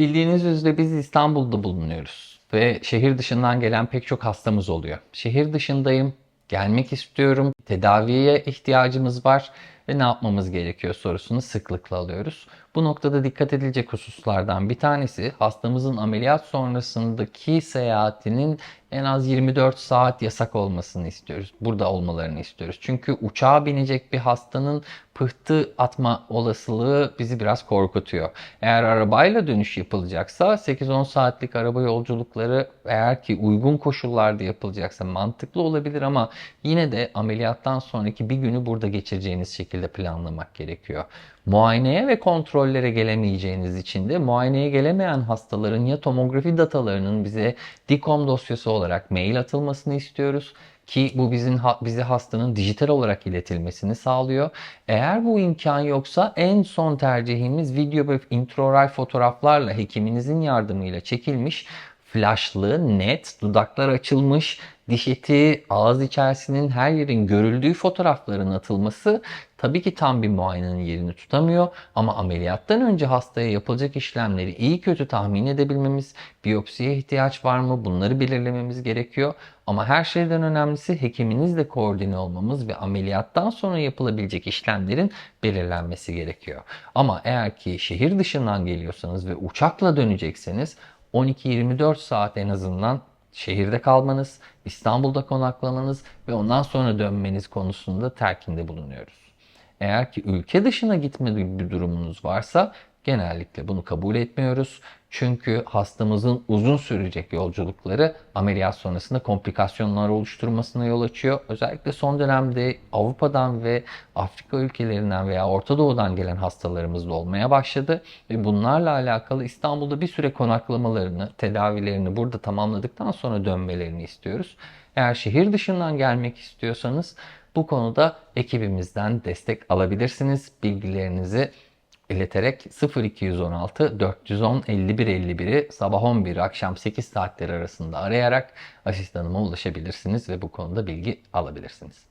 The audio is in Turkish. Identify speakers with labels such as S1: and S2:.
S1: Bildiğiniz üzere biz İstanbul'da bulunuyoruz ve şehir dışından gelen pek çok hastamız oluyor. Şehir dışındayım, gelmek istiyorum, tedaviye ihtiyacımız var ve ne yapmamız gerekiyor sorusunu sıklıkla alıyoruz. Bu noktada dikkat edilecek hususlardan bir tanesi hastamızın ameliyat sonrasındaki seyahatinin en az 24 saat yasak olmasını istiyoruz. Burada olmalarını istiyoruz. Çünkü uçağa binecek bir hastanın pıhtı atma olasılığı bizi biraz korkutuyor. Eğer arabayla dönüş yapılacaksa 8-10 saatlik araba yolculukları eğer ki uygun koşullarda yapılacaksa mantıklı olabilir ama yine de ameliyattan sonraki bir günü burada geçireceğiniz şekilde planlamak gerekiyor. Muayeneye ve kontrollere gelemeyeceğiniz için de muayeneye gelemeyen hastaların ya tomografi datalarının bize DICOM dosyası olarak mail atılmasını istiyoruz ki bu bizim bize hastanın dijital olarak iletilmesini sağlıyor. Eğer bu imkan yoksa en son tercihimiz video ve intraoral fotoğraflarla hekiminizin yardımıyla çekilmiş flashlı, net, dudaklar açılmış, diş eti, ağız içerisinin her yerin görüldüğü fotoğrafların atılması tabii ki tam bir muayenenin yerini tutamıyor ama ameliyattan önce hastaya yapılacak işlemleri iyi kötü tahmin edebilmemiz, biyopsiye ihtiyaç var mı bunları belirlememiz gerekiyor. Ama her şeyden önemlisi hekiminizle koordine olmamız ve ameliyattan sonra yapılabilecek işlemlerin belirlenmesi gerekiyor. Ama eğer ki şehir dışından geliyorsanız ve uçakla dönecekseniz 12-24 saat en azından şehirde kalmanız, İstanbul'da konaklamanız ve ondan sonra dönmeniz konusunda terkinde bulunuyoruz. Eğer ki ülke dışına gitme bir durumunuz varsa genellikle bunu kabul etmiyoruz. Çünkü hastamızın uzun sürecek yolculukları ameliyat sonrasında komplikasyonlar oluşturmasına yol açıyor. Özellikle son dönemde Avrupa'dan ve Afrika ülkelerinden veya Orta Doğu'dan gelen hastalarımız da olmaya başladı. Ve bunlarla alakalı İstanbul'da bir süre konaklamalarını, tedavilerini burada tamamladıktan sonra dönmelerini istiyoruz. Eğer şehir dışından gelmek istiyorsanız bu konuda ekibimizden destek alabilirsiniz. Bilgilerinizi ileterek 0216 410 51 51'i sabah 11 akşam 8 saatleri arasında arayarak asistanıma ulaşabilirsiniz ve bu konuda bilgi alabilirsiniz.